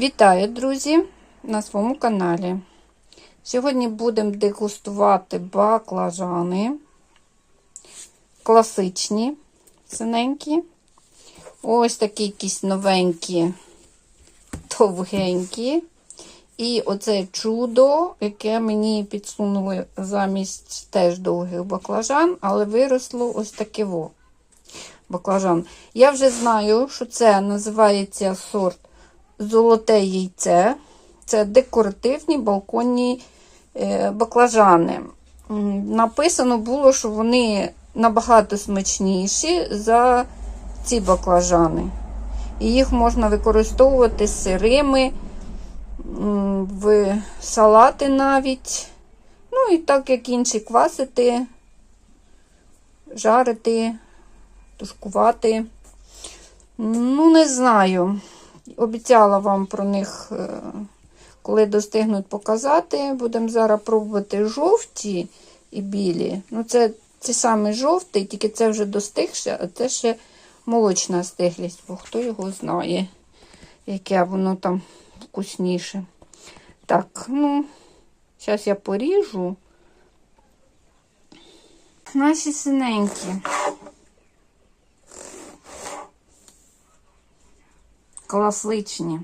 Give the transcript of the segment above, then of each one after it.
Вітаю, друзі, на своєму каналі. Сьогодні будемо дегустувати баклажани. Класичні, синенькі. Ось такі якісь новенькі, довгенькі. І оце чудо, яке мені підсунули замість теж довгих баклажан, але виросло ось таке во. Баклажан. Я вже знаю, що це називається сорт золоте яйце. Це декоративні балконні е, баклажани. Написано було, що вони набагато смачніші за ці баклажани. І їх можна використовувати сирими, в салати навіть. Ну і так як інші квасити, жарити, тушкувати. Ну, не знаю. Обіцяла вам про них, е, коли достигнуть показати. Будемо зараз пробувати жовті і білі. Ну, це ці самі жовті, тільки це вже достигше, а це ще молочна стиглість, бо хто його знає, яке воно там вкусніше. Так, ну, зараз я поріжу. Наші синенькі. Класичні.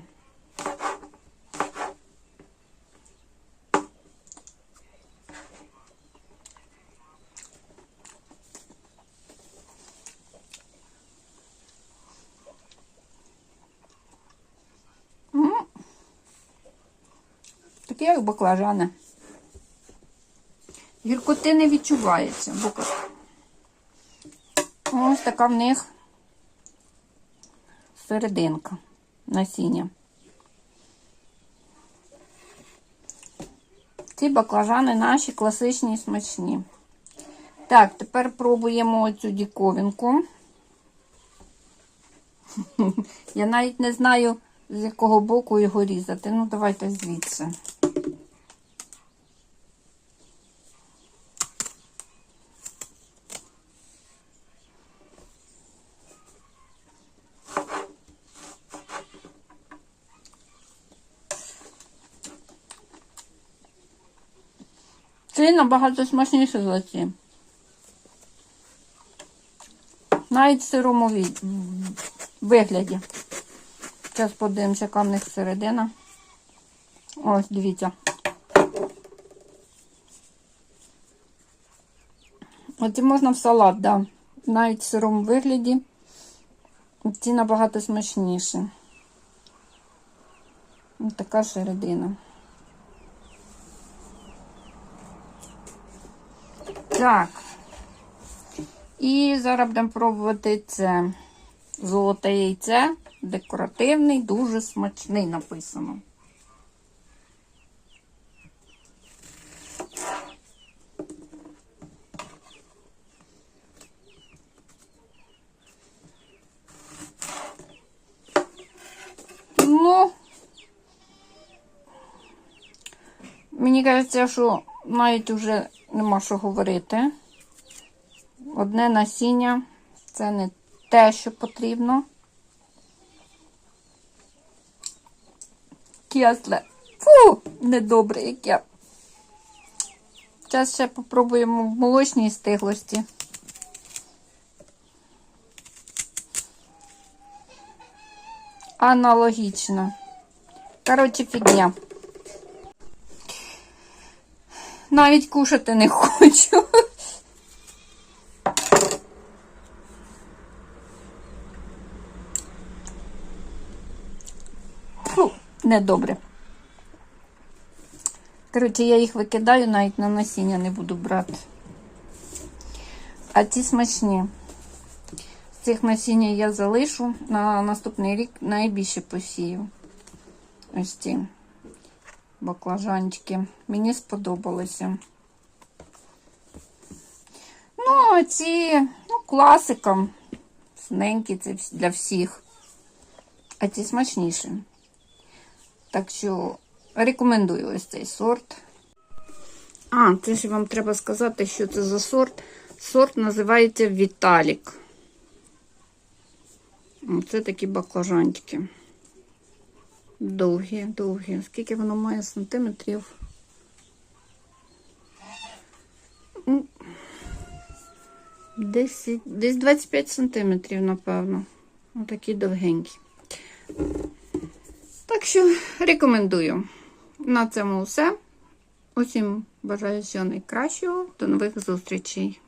Такі як баклажани. Гіркоти не відчувається. Ось така в них серединка насіння. Ці баклажани наші класичні і смачні. Так, тепер пробуємо цю діковинку. Я навіть не знаю, з якого боку його різати. Ну, давайте звідси. Це набагато смачніше за ці. Навіть в сирому вигляді. Зараз подивимося, яка в них середина. Ось, дивіться. Оці можна в салат, да. Навіть в сирому вигляді. Ці набагато смачніші. Ось така середина. Так. І зараз будемо пробувати це золоте яйце. Декоративний, дуже смачний написано. Ну, мені кажеться, що навіть вже нема що говорити. Одне насіння це не те, що потрібно. Кисле. Фу, недобре яке. Зараз ще попробуємо в молочній стиглості. Аналогічно. Коротше, фігня. Навіть кушати не хочу. Фу, недобре. Коротше, я їх викидаю, навіть на насіння не буду брати. А ці смачні. З цих насіння я залишу на наступний рік найбільше посію. Ось ці баклажанчики. Мені сподобалося. Ну, а ці, ну, класика. Синенькі, це для всіх. А ці смачніші. Так що рекомендую ось цей сорт. А, це ж вам треба сказати, що це за сорт. Сорт називається Віталік. Це такі баклажанчики. Довгі, довгі. Скільки воно має сантиметрів? Десь, десь 25 сантиметрів, напевно. Отакі довгенькі. Так що рекомендую. На цьому все. Усім бажаю всього найкращого. До нових зустрічей.